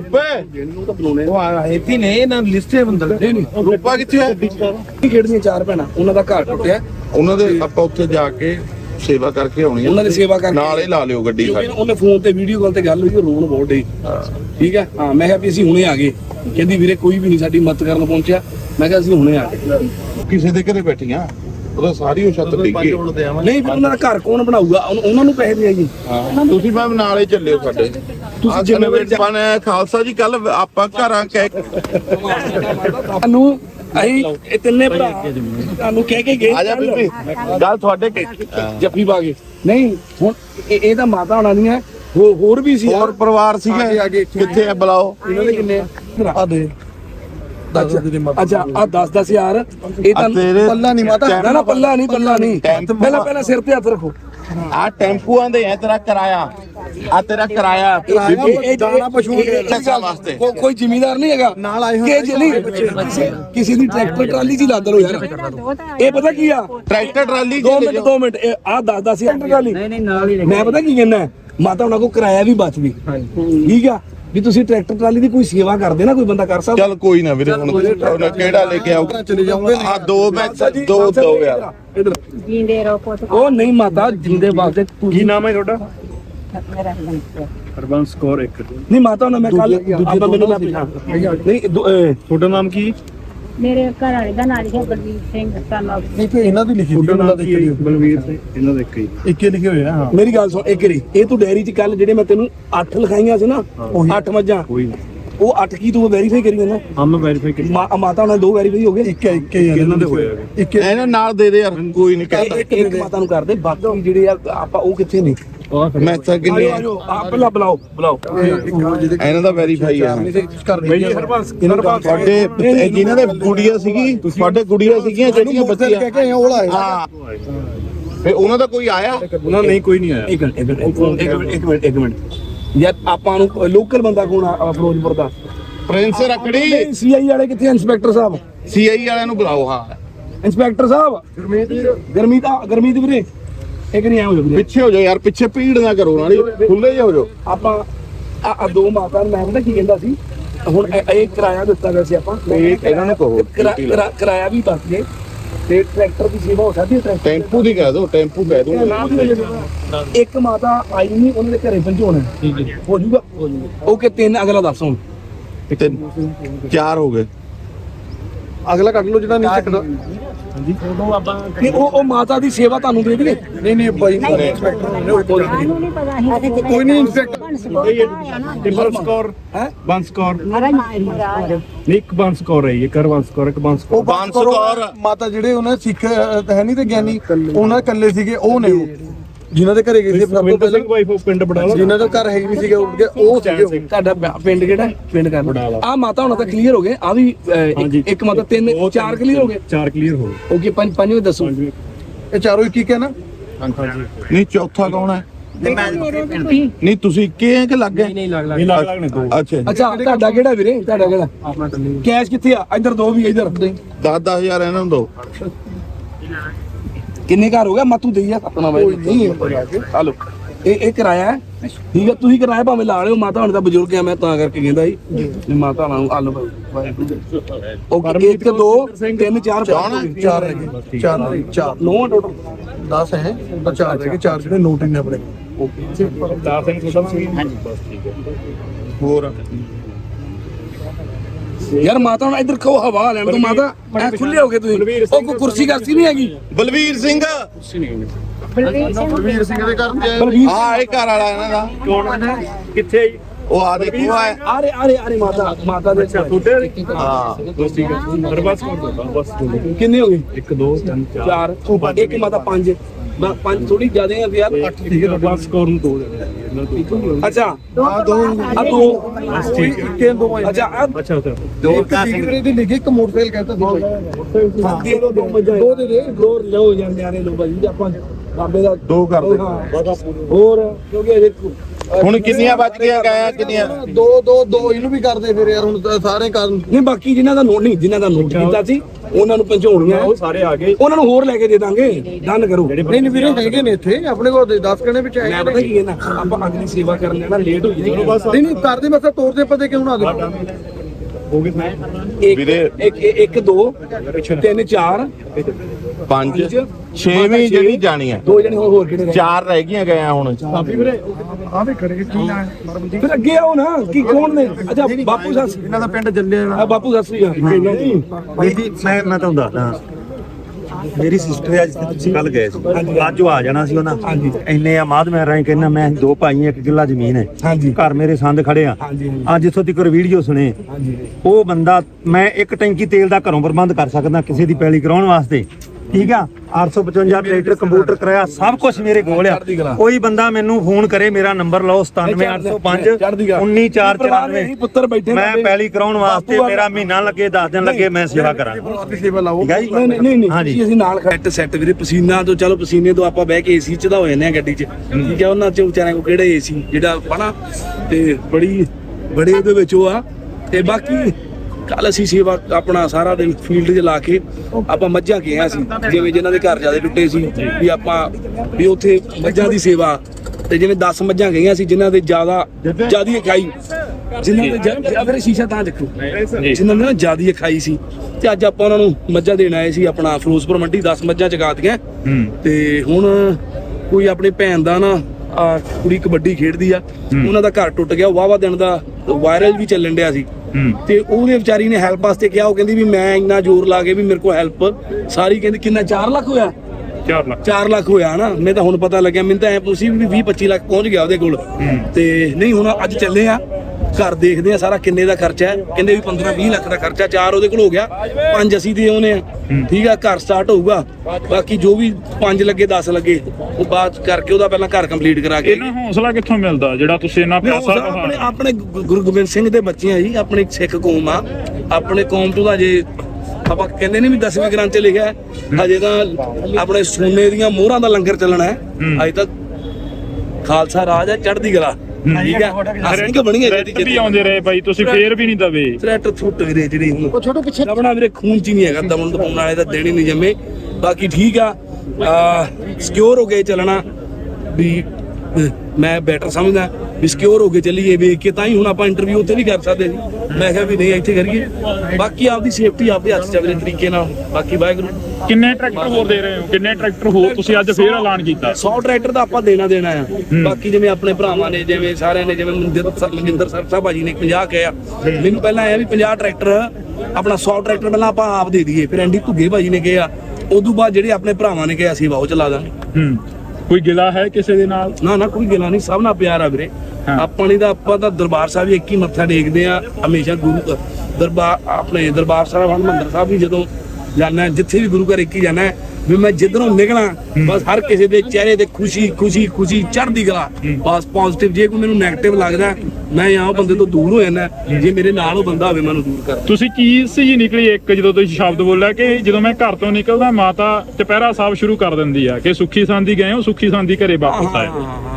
ਬੁਲਾਉਣੇ ਉਹ ਆ- ਇੱਥੇ ਨੇ ਇਹਨਾਂ ਲਿਸਟੇ ਬੰਦੇ ਨਹੀਂ ਨਹੀਂ ਰੂਪਾ ਕਿੱਥੇ ਹੈ? ਖੇਡਦੀਆਂ ਚਾਰ ਭੈਣਾਂ? ਉਹਨਾਂ ਦਾ ਘਰ ਟੁੱਟਿਆ। ਉਹਨਾਂ ਦੇ ਆਪਾਂ ਉੱਥੇ ਜਾ ਕੇ ਸੇਵਾ ਕਰਕੇ ਆਉਣੀ ਉਹਨਾਂ ਦੀ ਸੇਵਾ ਕਰਕੇ। ਨਾਲ ਹੀ ਲਾ ਲਿਓ ਗੱਡੀ ਕਿਉਂਕਿ ਸਾਡੀ ਉਹਨੇ ਫੋਨ ਤੇ ਵੀਡੀਓ ਕਾਲ ਤੇ ਗੱਲ ਹੋਈ ਉਹ ਰੋਣ ਬਹੁਤ ਡੇ। ਠੀਕ ਹੈ? ਹਾਂ ਮੈਂ ਕਿਹਾ ਵੀ ਅਸੀਂ ਹੁਣੇ ਆ ਗਏ। ਕਹਿੰਦੀ ਵੀਰੇ ਕੋਈ ਵੀ ਨਹੀਂ ਸਾਡੀ ਮਦਦ ਕਰਨ ਪਹੁੰਚਿਆ। ਮੈਂ ਕਿਹਾ ਅਸੀਂ ਹੁਣੇ ਆ ਗਏ। ਕਿਸੇ ਦੇ ਘਰੇ ਬੈਠੀਆਂ? ਉਹਦਾ ਸਾਰੀ ਉਹ ਛੱਤ ਡਿੱਗ। ਗਈ ਨਹੀਂ ਫਿਰ ਉਹਨਾਂ ਦਾ ਘਰ ਕੌਣ ਬਣਾਊਗਾ? ਉਹਨੂੰ- ਉਹਨਾਂ ਨੂੰ ਪੈਸੇ ਦੇਈਏ ਤੁਸੀਂ ਮੈਂ ਨਾਲ ਹੀ ਚੱਲਿਓ ਸਾਡੇ। ਤੁਸੀਂ ਜ਼ਿੰਮੇਵਾਰੀ ਜਿੰਮੇਵਾਰੀ ਬਣ ਖਾਲਸਾ ਜੀ ਕੱਲ ਆਪਾਂ ਘਰਾਂ ਕਹਿ ਤੁਹਾਨੂੰ ਅਸੀਂ ਇਹ ਤਿੰਨੇ ਭਰਾ ਤੁਹਾਨੂੰ ਕਹਿ ਕੇ ਗਏ। ਆ ਜਾ ਬੀਬੀ। ਗੱਲ ਤੁਹਾਡੇ ਕੇ ਜੱਫੀ ਪਾ ਕੇ। ਨਹੀਂ ਹੁਣ ਇਹ ਇਹ ਤਾਂ ਮਾਤਾ ਹੋਣਾ ਦੀਆਂ ਹੋ- ਹੋਰ ਵੀ ਸੀ ਹੋਰ ਪਰਿਵਾਰ ਸੀਗੇ। ਕਿੱਥੇ ਆ? ਬੁਲਾਓ। ਇਹਨਾਂ ਦੇ ਕਿੰਨੇ ਆ ਦੇ। ਅੱਛਾ ਆ 10 10 ਯਾਰ ਇਹ ਤਾਂ ਤੇਰੇ ਪੱਲਾ ਨਹੀਂ ਮਾਤਾ ਨਾ ਨਾ ਪੱਲਾ ਨਹੀਂ ਪੱਲਾ ਨਹੀਂ ਟੈਂਪੂ ਪਹਿਲਾਂ ਪਹਿਲਾਂ ਸਿਰ ਤੇ ਹੱਥ ਰੱਖੋ ਆ ਟੈਂਪੂਆਂ ਦੇ ਐ ਤੇਰਾ ਕਿਰਾਇਆ ਆ ਤੇਰਾ ਕਿਰਾਇਆ ਬੀਬੀ ਇਹ- ਇਹ- ਦਾਣਾ ਪਸ਼ੂ ਇਹ- ਇਹ- ਟੈਕਸਾਂ ਵਾਸਤੇ। ਕੋ- ਕੋਈ ਜ਼ਿਮੀਦਾਰ ਨਹੀਂ ਹੈਗਾ ਨਾਲ ਆਏ ਹੋਏ ਕਿ ਜੇ ਨਹੀਂ ਕਿਸੇ ਦੀ ਟਰੈਕਟਰ ਟਰਾਲੀ ਹੀ ਲੱਦ ਲੋ ਯਾਰ ਇਹ ਪਤਾ ਕੀ ਆ ਟਰੈਕਟਰ ਟਰਾਲੀ 2 ਮਿੰਟ 2 ਮਿੰਟ ਆ 10 10 ਟਰੈਕਟਰ ਟਰਾਲੀ ਨਹੀਂ ਨਹੀਂ ਨਾਲ ਹੀ ਮੈਂ ਪਤਾ ਕੀ ਕਹਿੰਦਾ ਮਾਤਾ ਉਹਨਾਂ ਕੋ ਕਿਰਾਇਆ ਵੀ ਬਚ ਵੀ ਠੀਕ ਆ ਵੀ ਤੁਸੀਂ ਟਰੈਕਟਰ ਟਰਾਲੀ ਦੀ ਕੋਈ ਸੇਵਾ ਕਰਦੇ ਨਾ ਕੋਈ ਬੰਦਾ ਕਰ ਸਕਦਾ। ਚੱਲ ਕੋਈ ਨਾ ਵੀਰੇ ਹੁਣ ਉਹਨੇ ਕਿਹੜਾ ਲੈ ਕੇ ਆਉ ਚਲੇ ਜਾਓਗੇ ਆ ਦੋ ਮੈਂ ਦੋ ਦੋ ਯਾਰ। ਇਧਰ ਜੀਂਦੇ ਰਹੋ ਪੁੱਤ। ਉਹ ਨਹੀਂ ਮਾਤਾ ਜਿੰਦੇ ਵਾਸਤੇ ਕੀ ਨਾਮ ਹੈ ਤੁਹਾਡਾ? ਹਰਬੰਸ ਕੌਰ। ਇੱਕ। ਨਹੀਂ ਮਾਤਾ ਉਹਨਾਂ ਮੈਂ ਕੱਲ ਆਪਾਂ ਮੈਨੂੰ ਮੈਂ ਨਹੀਂ ਤੁਹਾਡਾ ਨਾਮ ਕੀ? ਮੇਰੇ ਘਰ ਵਾਲੇ ਦਾ ਨਾਂ ਲਿਖਿਆ ਬਲਵੀਰ ਸਿੰਘ ਸਾਨੂੰ ਨਹੀਂ ਤੇ ਇਹਨਾਂ ਦੀ ਲਿਖੀ ਤੁਹਾਡਾ ਸੀ ਨਾਮ ਕੀ ਹੈ? ਬਲਵੀਰ ਸਿੰਘ ਇਹਨਾਂ ਦਾ ਇੱਕ ਹੀ। ਇੱਕੇ ਲਿਖੇ ਹੋਏ ਆ ਹਾਂ। ਮੇਰੀ ਗੱਲ ਸੁਣ ਇੱਕ ਰੀ ਇਹ ਤੂੰ ਡੈਰੀ 'ਚ ਕੱਲ ਜਿਹੜੇ ਮੈਂ ਤੈਨੂੰ 8 ਲਿਖਾਈਆਂ ਸੀ ਨਾ 8 ਮੱਝਾਂ ਕੋਈ ਨਹੀਂ। ਉਹ 8 ਕੀ ਤੂੰ ਵੈਰੀਫਾਈ ਕਰੀ ਜਾਂਦਾ? ਹਾਂ ਮੈਂ ਵੈਰੀਫਾਈ ਕੀਤਾ ਮਾ- ਮਾਤਾ ਉਹਨਾਂ ਦੇ ਦੋ ਵੈਰੀਫਾਈ ਹੋ ਗਏ? ਇੱਕੇ ਇੱਕੇ ਹੀ ਆ ਇਹਨਾਂ ਦੇ ਹੋਏ ਹੈਗੇ। ਇੱਕੇ ਇਹਨਾਂ ਨਾਲ ਦੇ ਦੇ ਯਾਰ ਕੋਈ ਨਹੀਂ ਕਹਿੰਦਾ ਇੱਕ ਇੱਕ ਮਾਤਾ ਨੂੰ ਕਰਦੇ ਬਾਕੀ ਜਿਹੜੇ ਆ ਆਪਾਂ ਉਹ ਕਿੱਥੇ ਨੇ? ਮੈਂ ਤਾਂ ਕਿੰਨੇ ਆਜੋ ਆਜੋ। ਆ ਪਹਿਲਾਂ ਬੁਲਾਓ ਬੁਲਾਓ। ਇਹਨਾਂ ਦਾ ਵੈਰੀਫਾਈ ਆ। ਕਰ ਬਈ ਜੀ ਹਰਬੰਸ ਹਰਬੰਸ। ਤੁਹਾਡੇ ਇਹ ਜਿਨ੍ਹਾਂ ਦੇ ਗੁੜੀਆਂ ਸੀਗੀ ਤੁਹਾਡੇ ਗੁੜੀਆਂ ਸੀਗੀਆਂ ਜਿਹੜੀਆਂ ਬੱਚੀਆਂ। ਕਹਿ ਕੇ ਉਹ ਲਾਏ ਫੇ ਉਹਨਾਂ ਦਾ ਕੋਈ ਆਇਆ? ਉਹਨਾਂ ਨਹੀਂ ਕੋਈ ਨਹੀਂ ਆਇਆ। ਇੱਕ ਮਿੰਟ ਇੱਕ ਮਿੰਟ ਇੱਕ ਮਿੰਟ ਇੱਕ ਮਿੰਟ ਇੱਕ ਮਿੰਟ। ਯਾਰ ਆਪਾਂ ਨੂੰ ਲੋਕਲ ਬੰਦਾ ਕੋਣ ਆ ਫਿਰੋਜ਼ਪੁਰ ਦਾ? ਪ੍ਰਿੰਸ ਰਕੜੀ ਸੀਆਈ ਵਾਲੇ ਕਿੱਥੇ? ਇੰਸਪੈਕਟਰ ਸਾਹਿਬ? ਸੀਆਈ ਵਾਲਿਆਂ ਨੂੰ ਬੁਲਾਓ ਹਾਂ। ਇੰਸਪੈਕਟਰ ਸਾਹਿਬ? ਗਰਮੀਤ ਗਰਮੀਤ ਗਰਮੀਤ ਵੀਰੇ। ਇੱਕ ਨਹੀਂ ਆਉਂ ਵੀਰੇ। ਪਿੱਛੇ ਹੋ ਜਾਓ ਯਾਰ ਪਿੱਛੇ ਭੀੜ ਨਾ ਕਰੋ ਨਾਲੇ ਖੁੱਲੇ ਜਿਹੇ ਹੋ ਜਾਓ। ਆਪਾਂ ਆ ਆ ਦੋ ਮਾਤਾ ਨੂੰ ਮੈਂ ਪਤਾ ਕੀ ਕਹਿੰਦਾ ਸੀ? ਹੁਣ ਇਹ- ਇਹ ਕਿਰਾਇਆ ਦਿੱਤਾ ਗਿਆ ਸੀ ਆਪਾਂ। ਇਹ ਇਹਨਾਂ ਨੂੰ ਕਹੋ ਕਿਰਾ- ਕਿਰਾ- ਕਿਰਾਇਆ ਵੀ ਬਚ ਜੇ। ਤੇ ਟਰੈਕਟਰ ਦੀ ਸੇਵਾ ਹੋ ਸਕਦੀ ਹੈ ਟਰੈਕਟਰ ਟੈਂਪੂ ਦੀ ਕਹਿ ਦਿਓ ਟੈਂਪੂ ਕਹਿ ਦੂੰਗਾ ਇੱਕ ਮਾਤਾ ਆਈ ਨਹੀਂ ਉਹਨਾਂ ਦੇ ਘਰੇ ਪਹੁੰਚਾਉਣਾ ਠੀਕ ਹੈ ਹੋ ਜੂਗਾ ਓਕੇ ਤਿੰਨ ਅਗਲਾ ਦੱਸ ਹੁਣ। ਤੇ ਚਾਰ ਹੋ ਗਏ। ਅਗਲਾ ਕੱਢ ਲਓ ਜਿਹੜਾ ਨਹੀਂ ਚੱਕਦਾ ਤੇ ਉਹ ਉਹ ਮਾਤਾ ਦੀ ਸੇਵਾ ਤੁਹਾਨੂੰ ਦੇ ਦੇਣਗੇ ਨਹੀਂ ਨਹੀਂ ਬਾਈ ਇੰਸਪੈਕਟਰ ਸਾਨੂੰ ਨਹੀਂ। ਪਤਾ ਸੀ ਕੋਈ ਨਹੀਂ ਇੰਸਪੈਕਟਰ ਤੇ ਬੰਸ ਕੌਰ ਹੈ? ਬੰਸ ਕੌਰ ਮਹਾਰਾਜ ਮਹਾਰਾਜ ਨਹੀਂ ਇੱਕ ਬੰਸ ਕੌਰ ਹੈ ਇਹ ਕਰ ਬੰਸ ਕੌਰ ਇੱਕ ਬੰਸ ਕੌਰ ਉਹ ਬਾਂਸ ਕਰੋ। ਮਾਤਾ ਜਿਹੜੇ ਉਹਨਾਂ ਸਿੱਖ ਅਹ, ਹੈ ਨਹੀਂ ਤੇ ਗਿਆਨੀ ਉਹਨਾਂ ਦੇ ਕੱਲੇ ਸੀਗੇ ਉਹ ਨੇ ਉਹ। ਜਿਨ੍ਹਾਂ ਦੇ ਘਰੇ ਗਏ ਸੀ ਸਭ ਤੋਂ ਸੁਖਵਿੰਦਰ ਸਿੰਘ ਪਹਿਲਾਂ ਵਾਈਫ ਉਹ ਪਿੰਡ ਬੜਾਲਾ ਜਿਨ੍ਹਾਂ ਦਾ ਘਰ ਹੈ ਹੀ ਨਹੀਂ ਸੀਗਾ ਉਹ ਸੀਗੇ ਉਹ। ਤੁਹਾਡਾ ਪਿੰਡ ਕਿਹੜਾ? ਪਿੰਡ ਕਰਨਾ। ਆ ਮਾਤਾ ਹੁਣ ਤਾਂ ਕਲੀਅਰ ਹੋ ਗਏ ਆ ਵੀ ਅਹ, ਇੱਕ- ਹਾਂਜੀ। ਇੱਕ ਮਾਤਾ ਤਿੰਨ ਉਹ ਚਾਰ ਕਲੀਅਰ ਹੋ ਗਏ? ਚਾਰ ਕਲੀਅਰ ਹੋ ਗਏ। ਓਕੇ ਪੰਜ ਪੰਜਵੇਂ ਦੱਸੋ। ਇਹ ਚਾਰੋਂ ਇੱਕ ਹੀ ਹੈ ਨਾ ਨਹੀਂ ਚੌਥਾ ਕੌਣ ਹੈ? ਨਹੀਂ ਤੁਸੀਂ ਕੀ ਹੈ ਕਿ ਲੱਗ ਗਏ? ਇਹ ਲੱਗ ਲੱਗ ਨੇ ਦੋ। ਅੱਛਾ। ਅੱਛਾ ਤੁਹਾਡਾ ਕਿਹੜਾ ਵੀਰੇ? ਤੁਹਾਡਾ ਕਿਹੜਾ? ਆਪਣਾ ਕੈਸ਼ ਕਿੱਥੇ ਆ? ਇੱਧਰ ਦੋ ਵੀ ਇੱਧਰ। 10 10000 ਇਹਨਾਂ ਨੂੰ ਦੋ। ਕਿੰਨੇ ਘਰ ਹੋ ਗਿਆ ਮਾਤੂ ਦੇਈ ਆ ਸਤਨਾ ਬਾਈ। ਨਹੀਂ ਹਲੋ ਇਹ ਇਹ ਕਿਰਾਇਆ ਹੈ? ਠੀਕ ਹੈ ਤੁਸੀਂ ਕਿਰਾਇਆ ਭਾਵੇਂ ਲਾ ਲਿਓ ਮਾਤਾ ਹੁਣ ਤਾਂ ਬਜ਼ੁਰਗ ਆ ਮੈਂ ਤਾਂ ਕਰਕੇ ਕਹਿੰਦਾ ਸੀ। ਵੀ ਮਾਤਾ ਨਾਲ ਹਲ ਓਕੇ ਇੱਕ ਦੋ ਤਿੰਨ ਚਾਰ। ਚਾਰ ਹੈਗੇ ਚਾਰ ਚਾਰ ਨੌ ਟੋਟਲ 10 ਹੈ ਤਾਂ ਚਾਰ ਹੈਗੇ ਚਾਰ ਜਿਹੜੇ ਨੋਟ ਹੀ ਨੇ ਆਪਣੇ। ਦਾਰ ਸਿੰਘ ਤੁਹਾਡਾ ਸੀ ਹਾਂਜੀ ਬਸ ਠੀਕ ਹੈ। ਹੋਰ? ਯਾਰ ਮਾਤਾ ਹੁਣ ਇੱਧਰ ਖੋ ਹਵਾ ਲੈਣ ਤੋਂ ਮਾਤਾ। ਐ ਖੁੱਲੇ ਹੋ ਗਏ ਤੁਸੀਂ। ਉਹ ਕੋਈ ਕੁਰਸੀ ਕਰਸੀ ਨਹੀਂ ਹੈਗੀ। ਬਲਵੀਰ ਸਿੰਘ। ਬਲਵੀਰ ਸਿੰਘ। ਦੇ ਘਰ ਤੇ ਬਲਵੀਰ ਆ ਇਹ ਘਰ ਵਾਲਾ ਇਹਨਾਂ ਦਾ। ਕੌਣ ਕਿੱਥੇ ਹੈ ਜੀ? ਉਹ ਆ ਦੇਖੋ ਆ ਆਰੇ ਆਰੇ ਆਰੇ ਮਾਤਾ ਮਾਤਾ ਦੇ ਹਾਂ। ਬਸ ਠੀਕ ਹੈ ਹਰਬੰਸ ਕੌਰ ਤੁਹਾਡਾ ਬਸ ਕਿੰਨੇ ਹੋ ਗਏ? ਇੱਕ ਦੋ ਤਿੰਨ ਚਾਰ। ਚਾਰ। ਇੱਕ ਮਾਤਾ ਪੰਜ। ਬਸ ਪੰਜ ਥੋੜੀ ਜ਼ਿਆਦਾ ਆ ਯਾਰ ਅੱਠ ਠੀਕ ਹੈ। ਹਰਬੰਸ ਕੌਰ ਨੂੰ ਦੋ ਦੇ ਦੇਣਾ ਇਹਨਾਂ ਅੱਛਾ। ਆ ਦੋ ਆ ਦੋ ਬਸ ਠੀਕ ਹੈ। ਇੱਕੇ ਦੋ ਹੈ ਅੱਛਾ ਅੱਛਾ। ਦੋ ਸਿਗਰਟ ਦੀ ਲਿਖੀ ਇੱਕ ਮੋਟਰਸਾਈਕਲ ਕਹਿੰਦਾ ਦੋ ਦੇ ਦੋ ਦੋ ਦੋ ਦੇ ਦੇ ਦੋ ਲਓ ਜਾਂਦੇ ਆਰੇ ਲੋ ਭਾਜੀ ਆਪਾਂ ਬਾਬੇ ਦਾ ਦੋ ਕਰ ਦੇ। ਹਾਂ। ਹੋਰ ਕਿਉਂਕਿ ਅਜੇ ਹੁਣ ਕਿੰਨੀਆਂ ਵੱਜ ਗਈਆਂ ਗਾਇਆ ਕਿੰਨੀਆਂ? ਦੋ ਦੋ ਦੋ ਇਹਨੂੰ ਵੀ ਕਰਦੇ ਫਿਰ ਯਾਰ ਹੁਣ ਤਾਂ ਸਾਰੇ ਕਰਨ। ਨਹੀਂ ਬਾਕੀ ਜਿਨ੍ਹਾਂ ਦਾ ਨੋਟ ਨਹੀਂ ਜਿਨ੍ਹਾਂ ਦਾ ਨੋਟ ਕੀਤਾ ਸੀ ਉਹਨਾਂ ਨੂੰ ਪਹੁੰਚਾਉਣੀਆਂ ਉਹ ਸਾਰੇ ਆ ਗਏ। ਉਹਨਾਂ ਨੂੰ ਹੋਰ ਲੈ ਕੇ ਦੇ ਦਾਂਗੇ। ਡਨ ਕਰੋ। ਨਹੀਂ ਨਹੀਂ ਵੀਰੇ ਹੈਗੇ ਨੇ ਇੱਥੇ। ਆਪਣੇ ਕੋਲ 10 ਕਣੇ ਵਿੱਚ ਆਏ ਪਤਾ ਕੀ ਹੈ ਨਾ ਆਪਾਂ ਅਗਲੀ ਸੇਵਾ ਕਰਨ ਜਾਣਾ ਲੇਟ ਹੋ ਜਾਏਗਾ ਨਹੀਂ ਨਹੀਂ ਕਰਦੇ ਮੈਂ ਤੋਰ ਦੇ ਪਤੇ ਕਿਉਂ ਨਾ ਦੇ। ਹੋ ਗਏ ਮੈਂ ਇੱਕ ਵੀਰੇ- ਇੱਕ ਇੱਕ ਦੋ ਤਿੰਨ ਚਾਰ। ਪੰਜ ਛੇਵੀਂ ਜਿਹੜੀ ਜਾਣੀ ਹੈ। ਦੋ ਜਣੇ ਹੋਰ ਹੋਰ ਕਿਹੜੇ ਰਹਿ ਚਾਰ ਰਹਿ ਗਈਆਂ ਗਾਇਆ ਹੁਣ। ਗਏ? ਫਿਰ ਅੱਗੇ ਆਓ ਨਾ ਕੀ ਕੌਣ ਨੇ? ਅੱਛਾ ਬਾਪੂ ਸੱਸ। ਇਹਨਾਂ ਦਾ ਪਿੰਡ ਜੱਲੇ ਆ ਬਾਪੂ ਸੱਸ ਵੀ ਆ। ਵੀਰ ਜੀ ਮੈਂ ਮੈਂ ਤੁਹਾਨੂੰ ਦੱਸਦਾ। ਮੇਰੀ ਸਿਸਟਰ ਅੱਜ ਤੇ ਤੁਸੀਂ ਕੱਲ ਗਏ ਸੀ। ਅੱਜ ਉਹ ਆ ਜਾਣਾ ਸੀ ਉਹਨਾਂ। ਹਾਂਜੀ। ਇੰਨੇ ਆਮਾਦ ਮੈਂ ਰਾਈ ਕਹਿੰਦਾ ਮੈਂ ਦੋ ਭਾਈ ਇੱਕ ਕਿੱਲਾ ਜ਼ਮੀਨ ਹੈ। ਘਰ ਮੇਰੇ ਸੰਦ ਖੜੇ ਆ। ਹਾਂਜੀ ਅੱਜ ਇੱਥੋਂ ਤੱਕ ਵੀਡੀਓ ਸੁਣੇ। ਹਾਂਜੀ। ਉਹ ਬੰਦਾ ਮੈਂ ਇੱਕ ਟੈਂਕੀ ਤੇਲ ਦਾ ਘਰੋਂ ਪ੍ਰਬੰਧ ਕਰ ਸਕਦਾ ਕਿਸੇ ਦੀ ਪੈਲੀ ਕਰਾਉਣ ਵਾਸਤੇ। ਠੀਕ ਆ? 855 ਟਰੈਕਟਰ ਕੰਪਿਊਟਰ ਕਰਾਇਆ ਸਭ ਕੁਝ ਮੇਰੇ ਕੋਲ ਆ। ਕੋਈ ਬੰਦਾ ਮੈਨੂੰ ਫੋਨ ਕਰੇ ਮੇਰਾ ਨੰਬਰ ਲਓ 97805 ਚੜ੍ਹਦੀ ਕਲਾ। 19494 ਪੁੱਤਰ ਬੈਠੇ ਮੈਂ। ਪੈਲੀ ਕਰਾਉਣ ਵਾਸਤੇ ਮੇਰਾ ਮਹੀਨਾ ਲੱਗੇ 10 ਦਿਨ ਲੱਗੇ ਮੈਂ ਸੇਵਾ ਲਾਓ। ਜੀ? ਨਹੀਂ ਨਹੀਂ ਨਹੀਂ ਅਸੀਂ ਨਾਲ ਸੈੱਟ ਸੈੱਟ ਵੀਰੇ ਪਸੀਨਾ ਤੋਂ ਚਲੋ ਪਸੀਨੇ ਤੋਂ ਆਪਾਂ ਬਹਿ ਕੇ ਏਸੀ ਚ ਦਾ ਹੋ ਜਾਂਦੇ ਆ ਗੱਡੀ ਚ। ਠੀਕ ਹੈ ਉਹਨਾਂ ਚ ਵਿਚਾਰਿਆਂ ਕੋ ਕਿਹੜੇ ਏਸੀ ਜਿਹੜਾ ਪਣਾ ਤੇ ਬੜੀ ਬੜੇ ਉਹਦੇ ਵਿੱਚ ਉਹ ਆ। ਤੇ ਬਾਕੀ ਕੱਲ ਅਸੀਂ ਸੇਵਾ ਆਪਣਾ ਸਾਰਾ ਦਿਨ ਫੀਲਡ 'ਚ ਲਾ ਕੇ ਆਪਾਂ ਮੱਝਾਂ ਆ ਸੀ ਜਿਵੇਂ ਜਿਨ੍ਹਾਂ ਦੇ ਘਰ ਜ਼ਿਆਦਾ ਟੁੱਟੇ ਸੀ ਵੀ ਆਪਾਂ ਵੀ ਉੱਥੇ ਮੱਝਾਂ ਦੀ ਸੇਵਾ ਤੇ ਜਿਵੇਂ 10 ਮੱਝਾਂ ਗਈਆਂ ਸੀ ਜਿਨ੍ਹਾਂ ਦੇ ਜ਼ਿਆਦਾ ਜਿਆਦੀ ਖਾਈ ਜਿਨ੍ਹਾਂ ਦੇ ਅਗਰ ਸ਼ੀਸ਼ਾ ਤਾਂ ਦੇਖੋ ਜਿਨ੍ਹਾਂ ਨਾ ਜਿਆਦੀ ਖਾਈ ਸੀ ਤੇ ਅੱਜ ਆਪਾਂ ਉਹਨਾਂ ਨੂੰ ਮੱਝਾਂ ਦੇਣ ਆਏ ਸੀ ਆਪਣਾ ਫਿਰੋਜ਼ਪੁਰ ਮੰਡੀ 10 ਮੱਝਾਂ ਚਗਾਤੀਆਂ ਤੇ ਹੁਣ ਕੋਈ ਆਪਣੀ ਭੈਣ ਦਾ ਨਾ ਕੁੜੀ ਕਬੱਡੀ ਖੇਡਦੀ ਆ ਉਹਨਾਂ ਦਾ ਘਰ ਟੁੱਟ ਗਿਆ ਵਾਵਾ ਦਿਨ ਦਾ ਵਾਇਰਲ ਵੀ ਚੱਲਣ ਡਿਆ ਸੀ। ਤੇ ਉਹਦੇ ਵਿਚਾਰੀ ਨੇ ਹੈਲਪ ਵਾਸਤੇ ਕਿਹਾ ਉਹ ਕਹਿੰਦੀ ਵੀ ਮੈਂ ਇੰਨਾ ਜ਼ੋਰ ਲਾ ਕੇ ਵੀ ਮੇਰੇ ਕੋਲ ਹੈਲਪ ਸਾਰੀ ਕਹਿੰਦੀ ਕਿੰਨਾ 4 ਲੱਖ ਹੋਇਆ? 4 ਲੱਖ। 4 ਲੱਖ ਹੋਇਆ ਨਾ ਮੈਂ ਤਾਂ ਹੁਣ ਪਤਾ ਲੱਗਿਆ ਮੈਨੂੰ ਤਾਂ ਐ ਪੁੱਛੀ ਵੀ 20 25 ਲੱਖ ਪਹੁੰਚ ਗਿਆ ਉਹਦੇ ਕੋਲ। ਤੇ ਨਹੀਂ ਹੁਣ ਅੱਜ ਚੱਲੇ ਆ। ਘਰ ਦੇਖਦੇ ਆ ਸਾਰਾ ਕਿੰਨੇ ਦਾ ਖਰਚਾ ਹੈ ਕਹਿੰਦੇ ਵੀ 15 20 ਲੱਖ ਦਾ ਖਰਚਾ ਚਾਰ ਉਹਦੇ ਕੋਲ ਹੋ ਗਿਆ ਪੰਜ ਅਸੀਂ ਦੇ ਆਉਨੇ ਆ। ਠੀਕ ਆ ਘਰ ਸਟਾਰਟ ਹੋਊਗਾ। ਬਾਕੀ ਜੋ ਵੀ 5 ਲੱਗੇ 10 ਲੱਗੇ ਉਹ ਬਾਅਦ ਕਰਕੇ ਉਹਦਾ ਪਹਿਲਾਂ ਘਰ ਕੰਪਲੀਟ ਕਰਾ ਕੇ। ਇਹਨਾਂ ਹੌਸਲਾ ਕਿੱਥੋਂ ਮਿਲਦਾ ਜਿਹੜਾ ਤੁਸੀਂ ਇਹਨਾਂ ਨਹੀਂ, ਪੈਸਾ ਆਪਣੇ ਆਪਣੇ ਗੁਰੂ ਗੋਬਿੰਦ ਸਿੰਘ ਦੇ ਬੱਚੇ ਆ ਜੀ ਆਪਣੀ ਸਿੱਖ ਕੌਮ ਆ। ਆਪਣੇ ਕੌਮ ਤੋਂ ਤਾਂ ਜੇ ਆਪਾਂ ਕਹਿੰਦੇ ਨੇ ਵੀ 10ਵੇਂ ਗ੍ਰੰਥ ਚ ਲਿਖਿਆ ਹੈ, ਹਜੇ ਤਾਂ ਆਪਣੇ ਸੋਨੇ ਦੀਆਂ ਮੋਹਰਾਂ ਦਾ ਲੰਗਰ ਚੱਲਣਾ ਹੈ। ਅਜੇ ਤੱਕ ਖਾਲਸਾ ਰਾਜ ਹੈ ਚੜ੍ਹਦੀ ਕਲਾ। ਠੀਕ ਹੈ ਅਸੀਂ ਕਿ ਬਣੀਏ ਥ੍ਰੈਟ ਵੀ ਆਉਂਦੇ ਰਹੇ ਬਾਈ ਤੁਸੀਂ ਫੇਰ ਵੀ ਨਹੀਂ ਦਵੇ ਥ੍ਰੈਟ ਥੁੱਟ ਵੀਰੇ ਜਿਹੜੀ ਹੁਣ। ਉਹ ਛੋਟੋ ਪਿੱਛੇ ਦਬਣਾ ਵੀਰੇ ਖੂਨ ਚ ਹੀ ਨਹੀਂ ਹੈਗਾ ਦਮਨ ਦਪਾਉਣ ਵਾਲੇ ਤਾਂ ਦੇਣੀ ਨਹੀਂ ਜੰਮੇ। ਬਾਕੀ ਠੀਕ ਆ ਸਿਕਿਉਰ ਹੋ ਗਏ ਚੱਲਣਾ। ਵੀ ਮੈਂ ਬੈਟਰ ਸਮਝਦਾ। ਵੀ ਸਿਕਿਉਰ ਹੋ ਕੇ ਚੱਲੀਏ ਵੇਖ ਕੇ ਤਾਂ ਹੀ ਹੁਣ ਆਪਾਂ ਇੰਟਰਵਿਊ ਉੱਥੇ ਵੀ ਕਰ ਸਕਦੇ ਸੀ ਮੈਂ ਕਿਹਾ ਵੀ ਨਹੀਂ ਇੱਥੇ ਕਰੀਏ। ਬਾਕੀ ਆਪਦੀ ਸੇਫਟੀ ਆਪਦੇ ਹੱਥ ਚ ਅਗਲੇ ਤਰੀਕੇ ਨਾਲ। ਬਾਕੀ ਵਾਹਿਗੁਰੂ। ਕਿੰਨੇ ਟਰੈਕਟਰ ਹੋਰ ਦੇ ਰਹੇ ਹੋ? ਕਿੰਨੇ ਟਰੈਕਟਰ ਹੋਰ ਤੁਸੀਂ ਅੱਜ ਫੇਰ ਐਲਾਨ ਕੀਤਾ? 100 ਟਰੈਕਟਰ ਦਾ ਆਪਾਂ ਦੇਣਾ ਦੇਣਾ ਆ। ਬਾਕੀ ਜਿਵੇਂ ਆਪਣੇ ਭਰਾਵਾਂ ਨੇ ਜਿਵੇਂ ਸਾਰਿਆਂ ਨੇ ਜਿਵੇਂ ਮਨਿੰਦਰ ਸਰ ਮਨਿੰਦਰ ਸਰ ਸਾਹਿਬ ਭਾਜੀ ਨੇ 50 ਕਿਹਾ। ਮੈਨੂੰ ਪਹਿਲਾਂ ਆਇਆ ਵੀ 50 ਟਰੈਕਟਰ ਆਪਣਾ 100 ਟਰੈਕਟਰ ਪਹਿਲਾਂ ਆਪਾਂ ਆਪ ਦੇ ਦਈਏ। ਫਿਰ ਐਂਡੀ ਘੁੱਗੇ ਭਾਜੀ ਨੇ ਕਿਹਾ। ਉਦੋਂ ਬਾਅਦ ਜਿਹੜੇ ਆਪਣੇ ਭਰਾਵਾਂ ਨੇ ਕਿਹਾ ਅਸੀਂ ਵਾਹ ਚਲਾ ਦਾਂਗੇ। ਹੂੰ। ਕੋਈ ਗਿਲਾ ਹੈ ਕਿਸੇ ਦੇ ਨਾਲ? ਨਾ ਨਾ ਕੋਈ ਗਿਲਾ ਨਹੀਂ। ਸਭ ਨਾਲ ਪਿਆਰ ਆ ਵੀਰੇ। ਆਪਾਂ ਨਹੀਂ ਤਾਂ ਆਪਾਂ ਤਾਂ ਦਰਬਾਰ ਸਾਹਿਬ ਇੱਕ ਹੀ ਮੱਥਾ ਟੇਕਦੇ ਆ ਹਮੇਸ਼ਾ ਗੁਰੂ ਦਰਬਾਰ ਆਪਣੇ ਦਰਬਾਰ ਸਾਹਿਬ ਹਰਮੰਦਰ ਸਾਹਿਬ ਵੀ ਜਦੋਂ ਜਾਣਾ ਜਿੱਥੇ ਵੀ ਗੁਰੂ ਘਰ ਇੱਕ ਹੀ ਜਾਣਾ ਵੀ ਮੈਂ ਜਿੱਧਰੋਂ ਨਿਕਲਾਂ ਬਸ ਹਰ ਕਿਸੇ ਦੇ ਚਿਹਰੇ ਤੇ ਖੁਸ਼ੀ ਖੁਸ਼ੀ ਖੁਸ਼ੀ ਚੜ੍ਹਦੀ ਕਲਾ ਬਸ ਪੋਜ਼ਿਟਿਵ ਜੇ ਕੋਈ ਮੈਨੂੰ 네ਗੇਟਿਵ ਲੱਗਦਾ ਮੈਂ ਆ ਉਹ ਬੰਦੇ ਤੋਂ ਦੂਰ ਹੋ ਜਾਂਦਾ ਜੇ ਮੇਰੇ ਨਾਲ ਉਹ ਬੰਦਾ ਹੋਵੇ ਮੈਨੂੰ ਦੂਰ ਕਰ ਤੁਸੀਂ ਕੀ ਸੀ ਨਿਕਲੀ ਇੱਕ ਜਦੋਂ ਤੁਸੀਂ ਸ਼ਬਦ ਬੋਲਿਆ ਕਿ ਜਦੋਂ ਮੈਂ ਘਰ ਤੋਂ ਨਿਕਲਦਾ ਮਾਤਾ ਚਪਹਿਰਾ ਸਾਹਿਬ ਸ਼ੁਰੂ ਕਰ ਦਿੰਦੀ ਆ ਕਿ ਸੁੱਖੀ ਸੰਦੀ ਗਏ ਹੋ ਸੁੱਖੀ ਸੰਦੀ ਘਰੇ ਵਾਪਸ ਆਏ।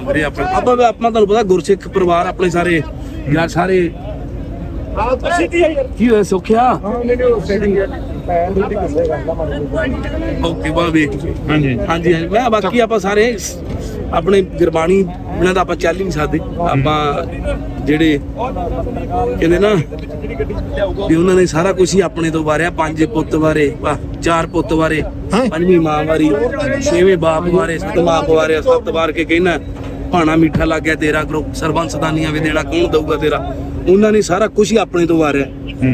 ਵੀਰੇ ਆਪਾਂ ਆਪਾਂ ਆਪਾਂ ਤੁਹਾਨੂੰ ਪਤਾ ਗੁਰਸਿੱਖ ਪਰਿਵਾਰ ਆਪਣੇ ਸਾਰੇ ਯਾਰ ਸਾਰੇ ਕੀ ਹੋਇਆ ਸੁਖਿਆ? ਓਕੇ ਬਾਬੇ ਹਾਂਜੀ। ਹਾਂਜੀ ਹਾਂਜੀ। ਮੈਂ ਬਾਕੀ ਆਪਾਂ ਸਾਰੇ ਆਪਣੇ ਗੁਰਬਾਣੀ ਬਿਨਾਂ ਤਾਂ ਆਪਾਂ ਚੱਲ ਹੀ ਨਹੀਂ ਸਕਦੇ। ਆਪਾਂ ਜਿਹੜੇ ਕਹਿੰਦੇ ਨਾ ਵੀ ਉਹਨਾਂ ਨੇ ਸਾਰਾ ਕੁਝ ਹੀ ਆਪਣੇ ਤੋਂ ਵਾਰਿਆ ਪੰਜ ਪੁੱਤ ਵਾਰੇ ਚਾਰ ਪੁੱਤ ਵਾਰੇ ਪੰਜਵੀਂ ਮਾਂ ਵਾਰੀ ਛੇਵੇਂ ਬਾਪ ਵਾਰੇ ਸੱਤ ਬਾਪ ਵਾਰੇ ਸੱਤ ਵਾਰ ਕੇ ਕਹਿਣਾ ਭਾਣਾ ਮਿੱਠਾ ਲੱਗ ਗਿਆ ਤੇਰਾ ਕਰੋ ਸਰਬੰਸ ਦਾਨੀਆਂ ਵੀ ਦੇਣਾ ਕੌਣ ਦਊਗਾ ਤੇਰਾ? ਉਹਨਾਂ ਨੇ ਸਾਰਾ ਕੁਝ ਹੀ ਆਪਣੇ ਤੋਂ ਵਾਰਿਆ।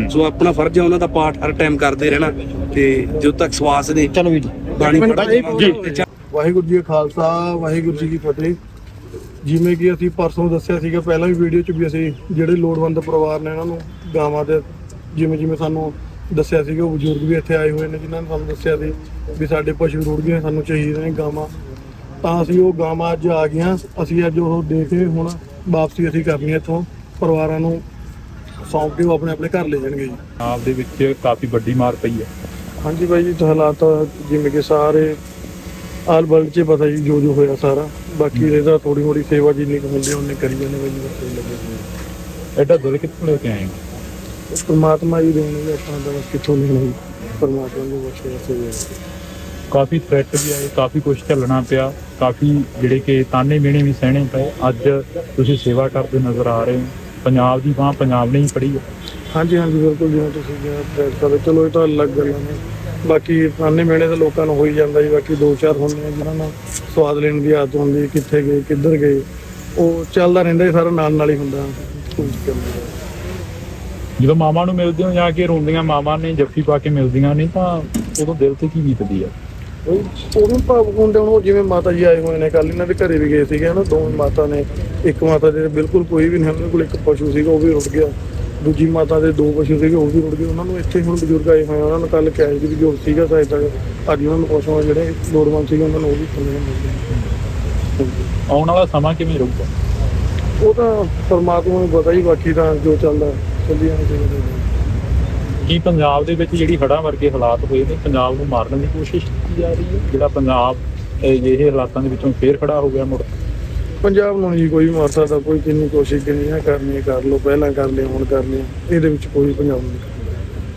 ਸੋ ਆਪਣਾ ਫਰਜ਼ ਹੈ ਉਹਨਾਂ ਦਾ ਪਾਠ ਹਰ ਟਾਈਮ ਕਰਦੇ ਰਹਿਣਾ ਤੇ ਜਦੋਂ ਤੱਕ ਸਵਾਸ ਨੇ ਚਲੋ ਵੀ ਬਾਣੀ ਵਾਹਿਗੁਰੂ ਜੀ ਖਾਲਸਾ ਵਾਹਿਗੁਰੂ ਜੀ ਕੀ ਫਤਿਹ। ਜਿਵੇਂ ਕਿ ਅਸੀਂ ਪਰਸੋਂ ਦੱਸਿਆ ਸੀਗਾ ਪਹਿਲਾਂ ਵੀ ਵੀਡੀਓ 'ਚ ਵੀ ਅਸੀਂ ਜਿਹੜੇ ਲੋੜਵੰਦ ਪਰਿਵਾਰ ਨੇ ਇਹਨਾਂ ਨੂੰ ਗਾਵਾਂ ਦੇ ਜਿਵੇਂ ਜਿਵੇਂ ਸਾਨੂੰ ਦੱਸਿਆ ਸੀਗਾ ਉਹ ਬਜ਼ੁਰਗ ਵੀ ਇੱਥੇ ਆਏ ਹੋਏ ਨੇ ਜਿਨ੍ਹਾਂ ਨੇ ਸਾਨੂੰ ਦੱਸਿਆ ਸੀ ਵੀ ਸਾਡੇ ਪਸ਼ੂ ਰੁੜ ਗਏ ਸਾਨੂੰ ਚਾਹੀਦੇ ਨੇ ਗਾਵਾਂ। ਤਾਂ ਅਸੀਂ ਉਹ ਗਾਵਾਂ ਅੱਜ ਆ ਗਈਆਂ। ਅਸੀਂ ਅੱਜ ਉਹ ਦੇ ਕੇ ਹੁਣ ਵਾਪਸੀ ਅਸੀਂ ਕਰਨੀ ਹੈ ਇੱਥੋਂ। ਪਰਿਵਾਰਾਂ ਨੂੰ ਸੌਂਪ ਕੇ ਉਹ ਆਪਣੇ ਆਪਣੇ ਘਰ ਲੈ ਜਾਣਗੇ ਜੀ। ਆਪ ਦੇ ਵਿੱਚ ਕਾਫੀ ਵੱਡੀ ਮਾਰ ਪਈ ਹੈ। ਹਾਂਜੀ ਬਾਈ ਜੀ ਤਾਂ ਹਾਲਾਤ ਜਿਵੇਂ ਕਿ ਸਾਰੇ ਆਲ ਵਰਲਡ 'ਚ ਪਤਾ ਜੀ ਜੋ ਜੋ ਹੋਇਆ ਸਾਰਾ। ਬਾਕੀ ਇਹਦਾ ਥੋੜੀ ਥੋੜੀ ਸੇਵਾ ਜਿੰਨੀ ਕੁ ਹੁੰਦੀ ਉਹਨੇ ਕਰੀ ਜਾਂਦੇ ਬਾਈ ਜੀ। ਐਡਾ ਦਿਲ ਕਿੱਥੋਂ ਲੈ ਕੇ ਆਏ। ਪਰਮਾਤਮਾ ਹੀ ਦੇਣਗੇ ਆਪਾਂ ਦਾ ਕਿੱਥੋਂ ਲੈਣਾ ਜੀ। ਪਰਮਾਤਮਾ ਦੇ ਬਖਸ਼ੇ ਵਸੇ ਕਾਫੀ ਥ੍ਰੈਟ ਵੀ ਆਏ ਕਾਫੀ ਕੁਝ ਝੱਲਣਾ ਪਿਆ ਕਾਫੀ ਜਿਹੜੇ ਕਿ ਤਾਨੇ ਮਿਹਣੇ ਵੀ ਸਹਿਣੇ ਪਏ। ਅੱਜ ਤੁਸੀਂ ਸੇਵਾ ਕਰਦੇ ਨਜ਼ਰ ਆ ਰਹੇ ਹੋ। ਪੰਜਾਬ ਦੀ ਬਾਹ ਪੰਜਾਬ ਨੇ ਹੀ ਫੜੀ ਹੈ। ਹਾਂਜੀ ਹਾਂਜੀ ਬਿਲਕੁਲ ਜਿਵੇਂ ਤੁਸੀਂ ਕਿਹਾ ਪ੍ਰੈਸ ਕਰਦੇ ਚਲੋ ਇਹ ਤਾਂ ਅਲੱਗ ਗੱਲਾਂ ਨੇ ਬਾਕੀ ਤਾਨੇ ਮੇਣੇ ਤਾਂ ਲੋਕਾਂ ਨੂੰ ਹੋ ਹੀ ਜਾਂਦਾ ਜੀ। ਬਾਕੀ ਦੋ ਚਾਰ ਹੁੰਦੇ ਆ ਜਿਨ੍ਹਾਂ ਨੂੰ ਸਵਾਦ ਲੈਣ ਦੀ ਆਦਤ ਹੁੰਦੀ ਕਿੱਥੇ ਗਏ ਕਿੱਧਰ ਗਏ। ਉਹ ਚੱਲਦਾ ਰਹਿੰਦਾ ਸਾਰਾ ਨਾਲ ਨਾਲ ਹੀ ਹੁੰਦਾ। ਜਦੋਂ ਮਾਮਾ ਨੂੰ ਮਿਲਦੇ ਹੋ ਜਾਂ ਕਿ ਰੋਂਦੀਆਂ ਮਾਮਾ ਨੇ ਜੱਫੀ ਪਾ ਕੇ ਮਿਲਦੀਆਂ ਨੇ ਤਾਂ ਉਦੋਂ ਦਿਲ ਤੇ ਕੀ ਬੀਤਦੀ ਆ? ਉਹ ਵੀ ਭਾਵੁਕ ਹੁੰਦੇ ਹੁਣ ਉਹ ਜਿਵੇਂ ਮਾਤਾ ਜੀ ਆਏ ਹੋਏ ਨੇ ਕੱਲ ਇਹਨਾਂ ਦੇ ਘਰੇ ਵੀ ਗਏ ਸੀਗੇ ਨਾ ਦੋਵੇਂ ਮਾਤਾ ਨੇ ਇੱਕ ਮਾਤਾ ਦੇ ਬਿਲਕੁਲ ਕੋਈ ਵੀ ਨਹੀਂ ਉਹਨਾਂ ਕੋਲ ਇੱਕ ਪਸ਼ੂ ਸੀਗਾ ਉਹ ਵੀ ਰੁੜ ਗਿਆ। ਦੂਜੀ ਮਾਤਾ ਦੇ ਦੋ ਪਸ਼ੂ ਸੀਗੇ ਉਹ ਵੀ ਰੁੜ ਗਏ। ਉਹਨਾਂ ਨੂੰ ਇੱਥੇ ਹੁਣ ਬਜ਼ੁਰਗ ਆਏ ਹੋਏ ਉਹਨਾਂ ਨੂੰ ਕੱਲ ਕਿਹਾ ਸੀ ਵੀ ਜੋ ਸੀਗਾ ਸਹਾਇਤਾ ਅੱਜ ਉਹਨਾਂ ਨੂੰ ਪਸ਼ੂ ਜਿਹੜੇ ਲੋੜਵੰਦ ਸੀਗੇ ਉਹਨਾਂ ਨੂੰ ਉਹ ਵੀ ਥੱਲੇ ਮਿਲ ਆਉਣ ਵਾਲਾ ਸਮਾਂ ਕਿਵੇਂ ਰਹੂਗਾ? ਉਹ ਤਾਂ ਪਰਮਾਤਮਾ ਨੂੰ ਪਤਾ ਹੀ ਬਾਕੀ ਤਾਂ ਜੋ ਚੱਲਦਾ ਚੱਲੀ ਜਾਣਾ ਚਾਹੀਦਾ। ਕੀ ਪੰਜਾਬ ਦੇ ਵਿੱਚ ਜਿਹੜੀ ਹੜ੍ਹਾਂ ਵਰਗੇ ਹਾਲਾਤ ਹੋਏ ਨੇ, ਪੰਜਾਬ ਨੂੰ ਮਾਰਨ ਦੀ ਕੋਸ਼ਿਸ਼ ਕੀਤੀ ਜਾ ਰਹੀ ਹੈ? ਜਿਹੜਾ ਪੰਜਾਬ ਅਜਿਹੇ ਹਾਲਾਤਾਂ ਦੇ ਵਿੱਚੋਂ ਫੇਰ ਖੜਾ ਹੋ ਗਿਆ ਮੁੜ? ਪੰਜਾਬ ਨੂੰ ਜੀ ਕੋਈ ਵੀ ਮਾਰ ਸਕਦਾ, ਕੋਈ ਕਿੰਨੀ ਕੋਸ਼ਿਸ਼ ਕਿੰਨੀ ਹੈ ਕਰਨੀ ਕਰ ਲਓ, ਪਹਿਲਾਂ ਕਰ ਲਿਆ, ਹੁਣ ਕਰ ਲਿਆ, ਇਹਦੇ ਵਿੱਚ ਕੋਈ ਪੰਜਾਬ ਨਹੀਂ।